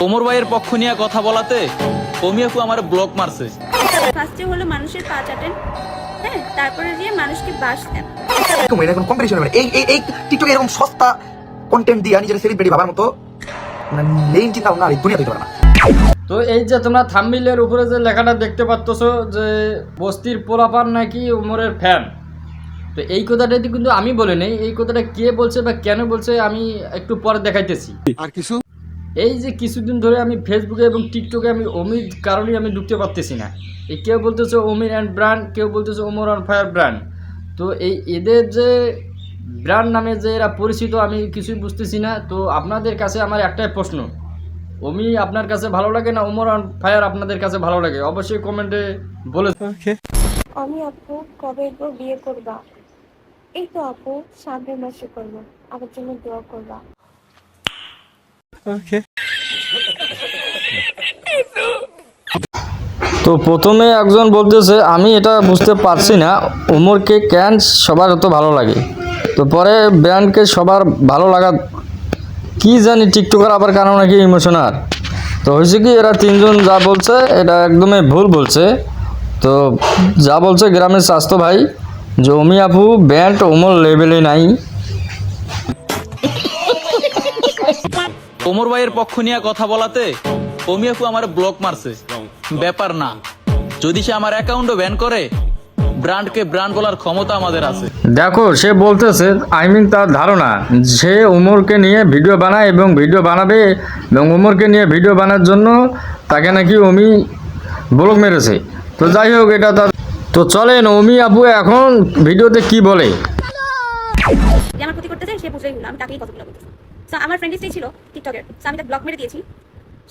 কোমর ভাইয়ের পক্ষ নিয়ে কথা বলাতে অমিয়াপু আমার ব্লক মারছে। ফার্স্টে হলো মানুষের পা চাটেন হ্যাঁ? তারপরে দিয়ে মানুষকে বাস দেন। এরকম এটা কোনো কম্পিটিশন মানে এই এই এই টিকটকে এরকম সস্তা কন্টেন্ট দিয়ে নিজের সেলিব্রিটি ভাবার মতো মানে মেইন চিন্তা ভাবনা আর এই দুনিয়া দিতে পারে না। তো এই যে তোমরা থাম্বিলের উপরে যে লেখাটা দেখতে পাচ্ছ যে বস্তির পোলাপান নাকি উমরের ফ্যান তো এই কথাটা কিন্তু আমি বলি নাই এই কথাটা কে বলছে বা কেন বলছে আমি একটু পরে দেখাইতেছি। আর কিছু? এই যে কিছুদিন ধরে আমি ফেসবুকে এবং টিকটকে আমি অমির কারণেই আমি ঢুকতে পারতেছি না। এই কেউ বলতেছে অমির অ্যান্ড ব্র্যান্ড কেউ বলতেছে ওমর অন ফায়ার ব্র্যান্ড তো এই এদের যে ব্র্যান্ড নামে যে এরা পরিচিত আমি কিছুই বুঝতেছি না। তো আপনাদের কাছে আমার একটাই প্রশ্ন অমি আপনার কাছে ভালো লাগে না ওমর অন ফায়ার আপনাদের কাছে ভালো লাগে? অবশ্যই কমেন্টে বলে আমি আপু কবে বিয়ে করবা? এই তো আপু সামনের মাসে করব। আমার জন্য দোয়া করবা। তো প্রথমে একজন বলতেছে, আমি এটা বুঝতে পারছি না। ওমরকে ক্যান সবার এত ভালো লাগে? তো পরে ব্র্যান্ডকে সবার ভালো লাগা, কি জানি টিকটকার আবার কারণ নাকি ইমোশনাল তো হয়েছে কি, এরা তিনজন যা বলছে, এটা একদমই ভুল বলছে। তো যা বলছে গ্রামের স্বাস্থ্য ভাই, যে, অমি আপু, ব্যান্ড ওমর লেভেলে নাই। কোমর ভাইয়ের পক্ষ নিয়ে কথা বলাতে অমিয়াপু আমার ব্লক মারছে। ব্যাপার না। যদি সে আমার অ্যাকাউন্টও ব্যান করে ব্র্যান্ডকে ব্র্যান্ড বলার ক্ষমতা আমাদের আছে। দেখো সে বলতেছে আই মিন তার ধারণা সে উমরকে নিয়ে ভিডিও বানায় এবং ভিডিও বানাবে এবং উমরকে নিয়ে ভিডিও বানার জন্য তাকে নাকি অমি ব্লক মেরেছে। তো যাই হোক এটা তার তো চলেন অমি আপু এখন ভিডিওতে কি বলে? আমার ক্ষতি করতে চাই সে বুঝেই আমি তাকেই কথাগুলো বলতেছি। আমার ফ্রেন্ড লিস্টেই ছিল টিকটকের। So, আমি তাকে ব্লক মেরে দিয়েছি।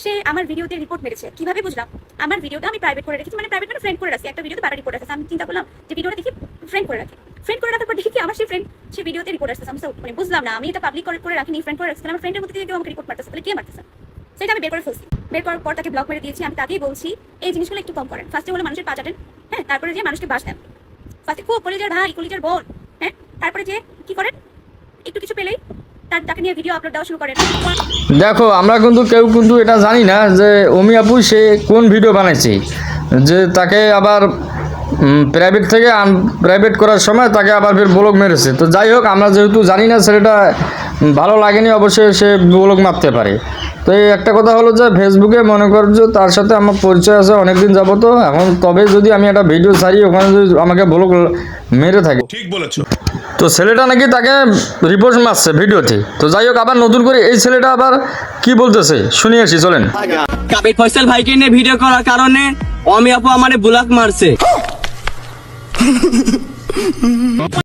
সে আমার ভিডিওতে রিপোর্ট মেরেছে। কীভাবে বুঝলাম? আমার ভিডিওটা আমি প্রাইভেট করে রেখেছি মানে প্রাইভেট মানে ফ্রেন্ড করে রাখছি। একটা ভিডিওতে বারো রিপোর্ট আসছে আমি চিন্তা করলাম যে ভিডিওটা দেখি ফ্রেন্ড করে রাখি। ফ্রেন্ড করে রাখার পর দেখি কি আমার সেই ফ্রেন্ড সে ভিডিওতে রিপোর্ট আসছে আমি মানে বুঝলাম না আমি এটা পাবলিক করে করে রাখিনি ফ্রেন্ড করে রাখছি আমার ফ্রেন্ডের মধ্যে কেউ আমাকে রিপোর্ট মারতেছে তাহলে কে মারতেছে? সেটা আমি বের করে ফেলছি। বের করার পর তাকে ব্লক মেরে দিয়েছি। আমি তাকেই বলছি এই জিনিসগুলো একটু কম করেন। ফার্স্টে হলো মানুষের পা চাটেন হ্যাঁ তারপরে যে মানুষকে বাস দেন ফার্স্টে খুব কলিজার ভাই কলিজার বোন হ্যাঁ তারপরে যে কি করেন? একটু কিছু পেলেই তার দেখো, আমরা কিন্তু কেউ কিন্তু এটা জানি না যে অমি আপু, সে কোন ভিডিও বানাইছে। যে তাকে আবার প্রাইভেট থেকে প্রাইভেট করার সময় তাকে আবার ফের ব্লগ মেরেছে। তো যাই হোক, আমরা যেহেতু জানি না সেটা ভালো লাগেনি অবশ্যই সে ব্লগ মারতে পারে। তো এই একটা কথা হলো যে ফেসবুকে মনে কর যে তার সাথে আমার পরিচয় আছে অনেকদিন যাব তো এখন তবে যদি আমি একটা ভিডিও ছাড়ি ওখানে যদি আমাকে ব্লগ মেরে থাকে। ঠিক বলেছ। তো ছেলেটা নাকি তাকে রিপোর্ট মারছে ভিডিওতে। তো যাই হোক আবার নতুন করে এই ছেলেটা আবার কি বলতেছে? শুনিয়ে আসি চলেন। কাবির ফয়সাল ভাইকে নিয়ে ভিডিও করার কারণে অমি আপু আমারে ব্লক মারছে।